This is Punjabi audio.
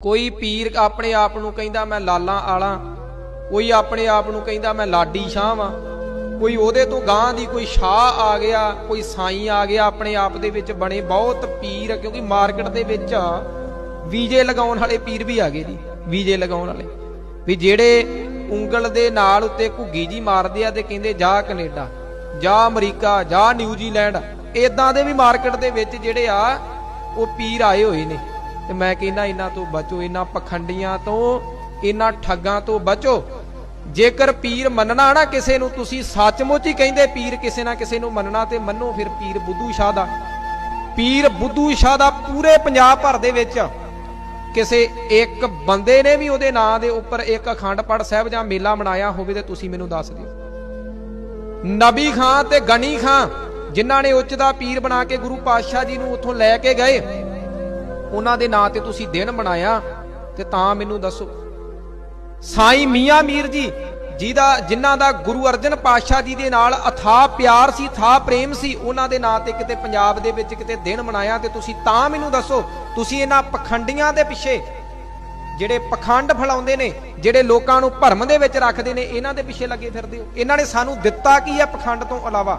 ਕੋਈ ਪੀਰ ਆਪਣੇ ਆਪ ਨੂੰ ਕਹਿੰਦਾ ਮੈਂ ਲਾਲਾਂ ਆਲਾ, ਕੋਈ ਆਪਣੇ ਆਪ ਨੂੰ ਕਹਿੰਦਾ ਮੈਂ ਲਾਡੀ ਸ਼ਾਹ ਵਾਂ, ਕੋਈ ਉਹਦੇ ਤੋਂ ਗਾਂ ਦੀ ਕੋਈ ਸ਼ਾਹ ਆ ਗਿਆ, ਕੋਈ ਸਾਈਂ ਆ ਗਿਆ ਆਪਣੇ ਆਪ ਦੇ ਵਿੱਚ ਬਣੇ ਬਹੁਤ ਪੀਰ, ਕਿਉਂਕਿ ਮਾਰਕੀਟ ਦੇ ਵਿੱਚ ਵੀਜੇ ਲਗਾਉਣ ਵਾਲੇ ਪੀਰ ਵੀ ਆ ਗਏ ਜੀ, ਵੀਜੇ ਲਗਾਉਣ ਵਾਲੇ। ਵੀ ਜਿਹੜੇ ਉਂਗਲ ਦੇ ਨਾਲ ਉੱਤੇ ਘੁੱਗੀ ਜੀ ਮਾਰਦੇ ਆ ਤੇ ਕਹਿੰਦੇ ਜਾ ਕੈਨੇਡਾ, ਜਾ ਅਮਰੀਕਾ, ਜਾ ਨਿਊਜ਼ੀਲੈਂਡ ਇਦਾਂ ਦੇ ਵੀ ਮਾਰਕੀਟ ਦੇ ਵਿੱਚ ਜਿਹੜੇ ਆ, ਉਹ ਪੀਰ ਆਏ ਹੋਏ ਨੇ। ਤੇ ਮੈਂ ਕਹਿੰਦਾ ਇਹਨਾਂ ਤੋਂ ਬਚੋ, ਇਹਨਾਂ ਪਖੰਡੀਆਂ ਤੋਂ, ਇਹਨਾਂ ਠੱਗਾਂ ਤੋਂ ਬਚੋ। ਜੇਕਰ ਪੀਰ ਮੰਨਣਾ ਨਾ ਕਿਸੇ ਨੂੰ, ਤੁਸੀਂ ਸੱਚਮੁੱਚ ਹੀ ਕਹਿੰਦੇ ਪੀਰ ਕਿਸੇ ਨਾ ਕਿਸੇ ਨੂੰ ਮੰਨਣਾ ਤੇ ਮੰਨੋ ਫਿਰ ਪੀਰ ਬੁੱਧੂ ਸ਼ਾਹ ਦਾ। ਪੀਰ ਬੁੱਧੂ ਸ਼ਾਹ ਦਾ ਪੂਰੇ ਪੰਜਾਬ ਭਰ ਦੇ ਵਿੱਚ ਕਿਸੇ ਇੱਕ ਬੰਦੇ ਨੇ ਵੀ ਉਹਦੇ ਨਾਂ ਦੇ ਉੱਪਰ ਇੱਕ ਅਖੰਡ ਪਾਠ ਸਾਹਿਬ ਜਾਂ ਮੇਲਾ ਮਨਾਇਆ ਹੋਵੇ ਤੇ ਤੁਸੀਂ ਮੈਨੂੰ ਦੱਸ ਦਿਓ। ਨਬੀ ਖਾਂ ਤੇ ਗਨੀ ਖਾਂ, ਜਿਨ੍ਹਾਂ ਨੇ ਉੱਚ ਦਾ ਪੀਰ ਬਣਾ ਕੇ ਗੁਰੂ ਪਾਤਸ਼ਾਹ ਜੀ ਨੂੰ ਉੱਥੋਂ ਲੈ ਕੇ ਗਏ ਉਹਨਾਂ ਦੇ ਨਾਂ ਤੇ ਤੁਸੀਂ ਦਿਨ ਮਨਾਇਆ ਤੇ ਤਾਂ ਮੈਨੂੰ ਦੱਸੋ। ਸਾਈਂ ਮੀਆਂ ਮੀਰ ਜੀ, ਜਿਹਦਾ ਜਿਨ੍ਹਾਂ ਦਾ ਗੁਰੂ ਅਰਜਨ ਪਾਤਸ਼ਾਹ ਜੀ ਦੇ ਨਾਲ ਅਥਾ ਪਿਆਰ ਸੀ ਥਾ ਪ੍ਰੇਮ ਸੀ, ਉਹਨਾਂ ਦੇ ਨਾਂ ਤੇ ਕਿਤੇ ਪੰਜਾਬ ਦੇ ਵਿੱਚ ਕਿਤੇ ਦਿਨ ਮਨਾਇਆ ਤੇ ਤੁਸੀਂ ਤਾਂ ਮੈਨੂੰ ਦੱਸੋ, ਤੁਸੀਂ ਇਹਨਾਂ ਪਖੰਡੀਆਂ ਦੇ ਪਿੱਛੇ ਜਿਹੜੇ ਪਖੰਡ ਫਲਾਉਂਦੇ ਨੇ, ਜਿਹੜੇ ਲੋਕਾਂ ਨੂੰ ਭਰਮ ਦੇ ਵਿੱਚ ਰੱਖਦੇ ਨੇ, ਇਹਨਾਂ ਦੇ ਪਿੱਛੇ ਲੱਗੇ ਫਿਰਦੇ ਹੋ। ਇਹਨਾਂ ਨੇ ਸਾਨੂੰ ਦਿੱਤਾ ਕੀ ਹੈ ਪਖੰਡ ਤੋਂ ਇਲਾਵਾ?